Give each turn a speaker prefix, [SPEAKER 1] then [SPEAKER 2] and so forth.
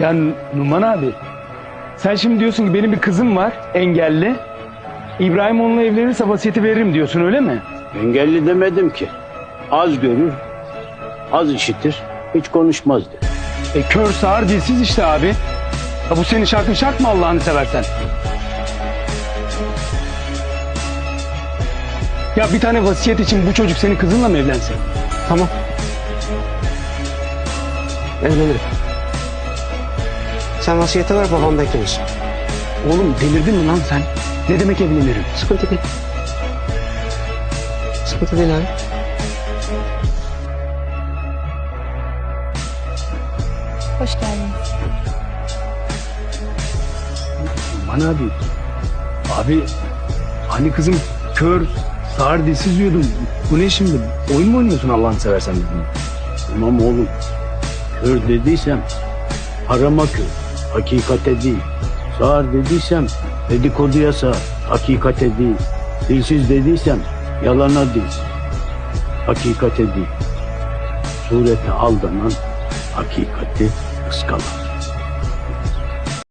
[SPEAKER 1] Ya Numan abi. Sen şimdi diyorsun ki benim bir kızım var engelli. İbrahim onunla evlenirse vasiyeti veririm diyorsun öyle mi?
[SPEAKER 2] Engelli demedim ki. Az görür, az işitir, hiç konuşmaz dedi.
[SPEAKER 1] E kör sağır dilsiz işte abi. Ya bu senin şarkın şart mı Allah'ını seversen? Ya bir tane vasiyet için bu çocuk senin kızınla mı evlensin?
[SPEAKER 3] Tamam. Evlenirim. Sen vasiyete ver babam beklemiş.
[SPEAKER 1] Oğlum delirdin mi lan sen? Ne demek evlenirim?
[SPEAKER 3] Sıkıntı değil. Sıkıntı değil abi.
[SPEAKER 4] Hoş geldiniz.
[SPEAKER 1] Aman abi. Abi hani kızım kör, sağır dilsiz diyordum. Bu ne şimdi? Oyun mu oynuyorsun Allah'ını seversen bizimle?
[SPEAKER 2] Tamam oğlum, kör dediysem harama kör, hakikate değil. Sağır dediysem dedikoduya sağır, hakikate değil. Dilsiz dediysem yalana dilsiz, hakikate değil. Surete aldanan hakikati ıskalar.